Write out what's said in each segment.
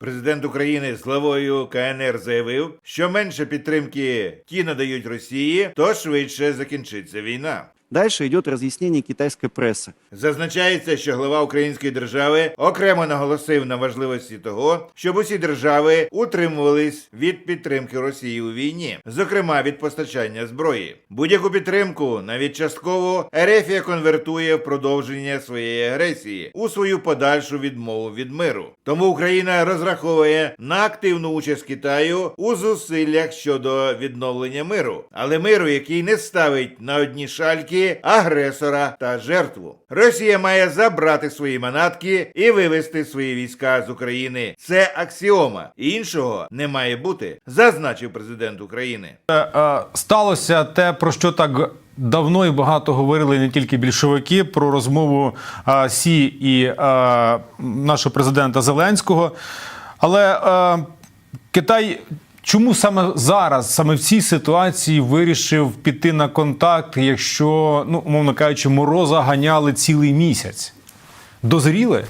Президент України з главою КНР заявив, що менше підтримки ті надають Росії, то швидше закінчиться війна. Дальше идет разъяснение китайской прессы. Зазначається, що глава української держави окремо наголосив на важливості того, щоб усі держави утримувались від підтримки Росії у війні, зокрема від постачання зброї. Будь-яку підтримку, навіть частково, Ерефія конвертує в продовження своєї агресії у свою подальшу відмову від миру. Тому Україна розраховує на активну участь Китаю у зусиллях щодо відновлення миру, але миру, який не ставить на одні шальки агресора та жертву. Росія має забрати свої манатки і вивести свої війська з України. Це аксіома. Іншого не має бути, зазначив президент України. Е, сталося те, про що так давно і багато говорили не тільки більшовики, про розмову е, Сі і е, нашого президента Зеленського. Але е, Китай. Чому саме зараз, саме в цій ситуації, вирішив піти на контакт, якщо, ну, умовно кажучи, мороза ганяли цілий місяць? Дозріли?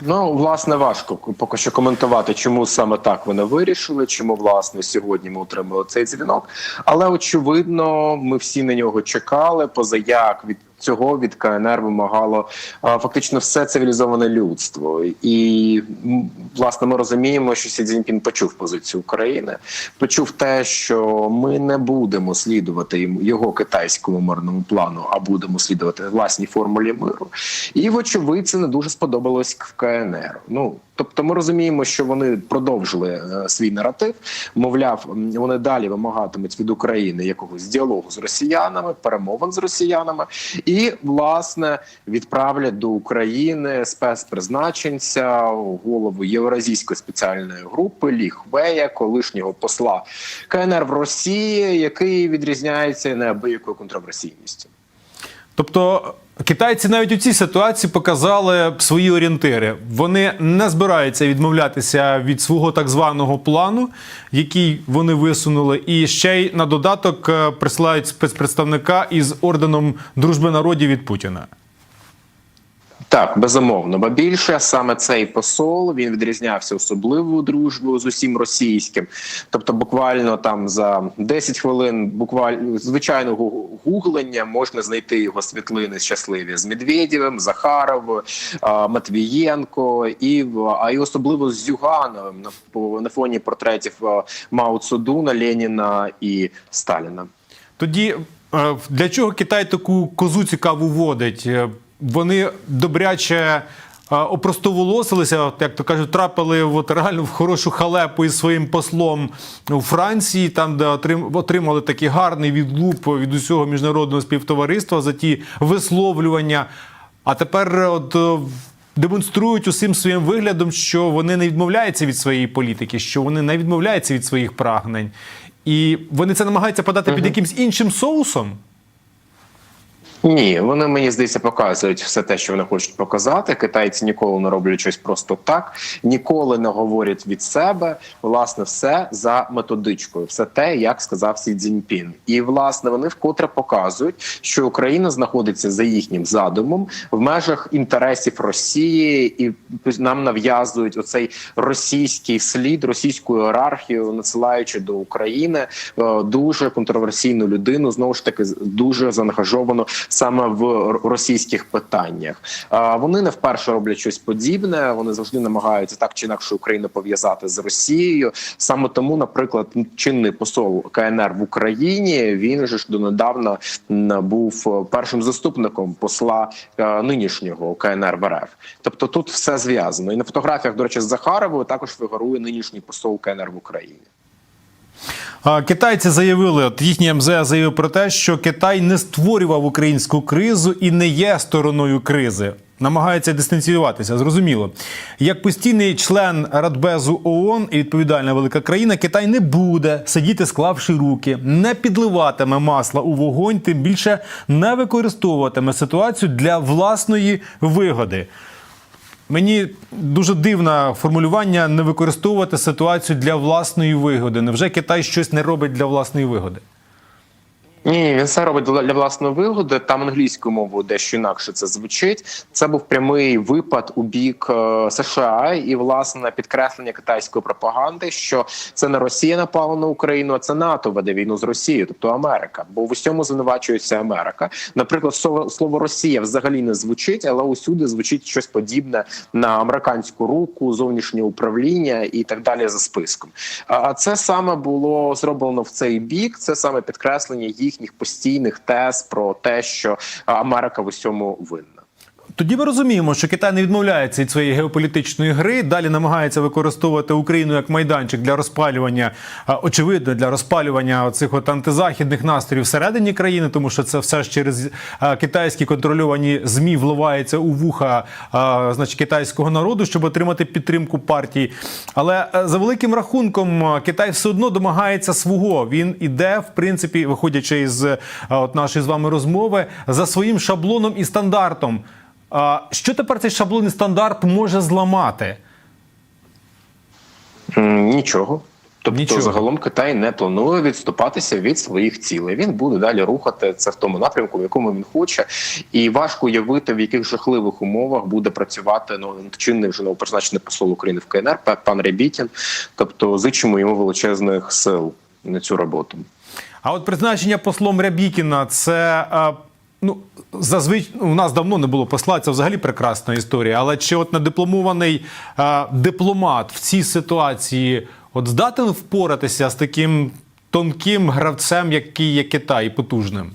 Ну, власне, важко поки що коментувати, чому саме так вони вирішили, чому власне сьогодні ми отримали цей дзвінок. Але очевидно, ми всі на нього чекали. Поза як від цього від КНР вимагало фактично все цивілізоване людство, і власне ми розуміємо, що Сі Цзіньпін почув позицію України, почув те, що ми не будемо слідувати його китайському мирному плану, а будемо слідувати власній формулі миру. І вочевидь, це не дуже сподобалось в КНР. Ну тобто, ми розуміємо, що вони продовжили е, свій наратив. Мовляв, вони далі вимагатимуть від України якогось діалогу з росіянами, перемовин з росіянами, і власне відправлять до України спецпризначенця голову Євразійської спеціальної групи Лі Хвея, колишнього посла КНР в Росії, який відрізняється неабиякою контроверсійністю. Тобто китайці навіть у цій ситуації показали свої орієнтири. Вони не збираються відмовлятися від свого так званого плану, який вони висунули, і ще й на додаток е, присилають спецпредставника із орденом дружби народів від Путіна. Так, безумовно, бо більше саме цей посол він відрізнявся особливою дружбою з усім російським. Тобто, буквально там за 10 хвилин, буквально звичайного гуглення можна знайти його світлини щасливі з Медведєвим, Захаровою, Матвієнко і а й особливо з Зюгановим на, фоні портретів Мао Цзедуна, Леніна і Сталіна. Тоді е, для чого Китай таку козу цікаву водить? Вони добряче е, опростоволосилися, як то кажуть, трапили от реально в хорошу халепу із своїм послом у Франції, там де отрим- отримали такий гарний відлуп від усього міжнародного співтовариства за ті висловлювання. А тепер е, от. е, Демонструють усім своїм виглядом, що вони не відмовляються від своєї політики, що вони не відмовляються від своїх прагнень. І вони це намагаються подати під якимсь іншим соусом. Ні, вони мені здається показують все те, що вони хочуть показати. Китайці ніколи не роблять щось просто так, ніколи не говорять від себе. Власне, все за методичкою, все те, як сказав Сі Цзіньпін. І власне вони вкотре показують, що Україна знаходиться за їхнім задумом в межах інтересів Росії, і нам нав'язують оцей російський слід, російську ієрархію, надсилаючи до України е, дуже контроверсійну людину, знову ж таки дуже заангажовану саме в російських питаннях. Вони не вперше роблять щось подібне. Вони завжди намагаються так чи інакше Україну пов'язати з Росією. Саме тому, наприклад, чинний посол КНР в Україні він же ж донедавна був першим заступником посла е, нинішнього КНР в РФ. Тобто тут все зв'язано. І на фотографіях, до речі, з Захаровою також фігурує нинішній посол КНР в Україні. Китайці заявили, от їхній МЗС заявив про те, що Китай не створював українську кризу і не є стороною кризи. Намагається дистанціюватися, зрозуміло. Як постійний член Радбезу ООН і відповідальна велика країна, Китай не буде сидіти, склавши руки, не підливатиме масла у вогонь, тим більше не використовуватиме ситуацію для власної вигоди. Мені дуже дивне формулювання не використовувати ситуацію для власної вигоди. Невже Китай щось не робить для власної вигоди? Ні, він все робить для власної вигоди. Там англійською мовою дещо інакше це звучить. Це був прямий випад у бік е, США і власне підкреслення китайської пропаганди, що це не Росія напала на Україну, а це НАТО веде війну з Росією, тобто Америка. Бо в усьому звинувачується Америка. Наприклад, слово, Росія взагалі не звучить, але усюди звучить щось подібне на американську руку, зовнішнє управління і так далі за списком. А це саме було зроблено в цей бік. Це саме підкреслення їхніх постійних тез про те, що Америка в усьому винна. Тоді ми розуміємо, що Китай не відмовляється від своєї геополітичної гри, далі намагається використовувати Україну як майданчик для розпалювання, очевидно, для розпалювання цих от антизахідних настроїв всередині країни, тому що це все ж через китайські контрольовані змі вливається у вуха значить, китайського народу, щоб отримати підтримку партії. Але е, за великим рахунком Китай все одно домагається свого. Він іде, в принципі, виходячи із от нашої з вами розмови, за своїм шаблоном і стандартом. А що тепер цей шаблонний стандарт може зламати? Нічого. Тобто, Нічого. загалом Китай не планує відступатися від своїх цілей. Він буде далі рухати це в тому напрямку, в якому він хоче, і важко уявити, в яких жахливих умовах буде працювати ну чинний вже новопризначений посол України в КНР пан Рябітін. Тобто, зичимо йому величезних сил на цю роботу. А от призначення послом Рябікіна це. Ну, зазвичай у нас давно не було посла, це взагалі прекрасна історія. Але чи от недипломований е, дипломат в цій ситуації от здатен впоратися з таким тонким гравцем, який є Китай, потужним?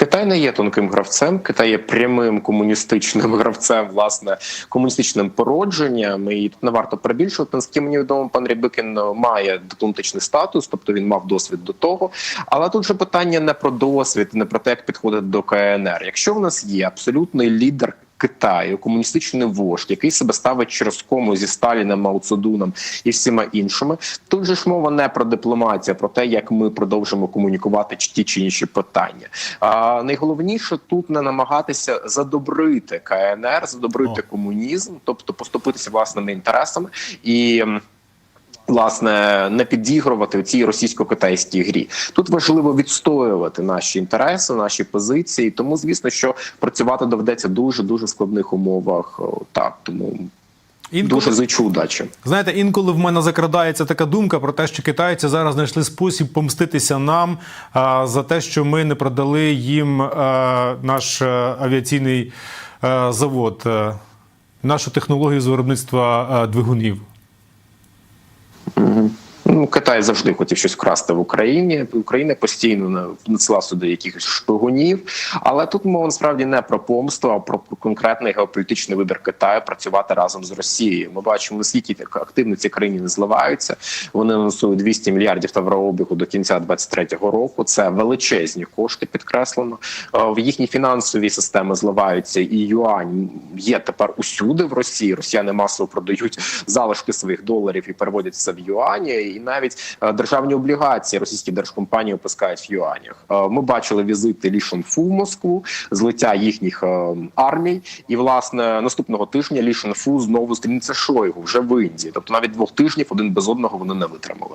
Китай не є тонким гравцем, Китай є прямим комуністичним гравцем, власне, комуністичним породженням. І тут не варто перебільшувати. Наскільки мені відомо, пан Рябикін має дипломатичний статус, тобто він мав досвід до того. Але тут же питання не про досвід, не про те, як підходити до КНР. Якщо в нас є абсолютний лідер. Китаю, комуністичний вождь, який себе ставить через кому зі Сталіним, Мао і всіма іншими. Тут же ж мова не про дипломатію, а про те, як ми продовжимо комунікувати ті чи інші питання. А найголовніше тут не намагатися задобрити КНР, задобрити комунізм, тобто поступитися власними інтересами і. Власне, не підігрувати у цій російсько-китайській грі тут важливо відстоювати наші інтереси, наші позиції. Тому, звісно, що працювати доведеться дуже дуже складних умовах. Так тому дуже зичу удачі. Знаєте, інколи в мене закрадається така думка про те, що китайці зараз знайшли спосіб помститися нам а, за те, що ми не продали їм а, наш а, авіаційний а, завод, а, нашу технологію з виробництва а, двигунів. Ну, Китай завжди хотів щось вкрасти в Україні. Україна постійно надсила сюди якихось шпигунів. Але тут мова насправді не про помсту, а про конкретний геополітичний вибір Китаю працювати разом з Росією. Ми бачимо наскільки так активно ці країни не зливаються. Вони анонсують 200 мільярдів товарообігу до кінця 2023 року. Це величезні кошти, підкреслено. Е, В їхні фінансові системи зливаються, і юань є тепер усюди в Росії. Росіяни масово продають залишки своїх доларів і переводять це в юані. Навіть е, державні облігації російські держкомпанії опускають в юанях. Е, Ми бачили візити Лі Шонфу в Москву, злиття їхніх е, армій. І власне наступного тижня Лі Шонфу знову зустрінеться Шойгу вже в Індії. Тобто навіть двох тижнів один без одного вони не витримали.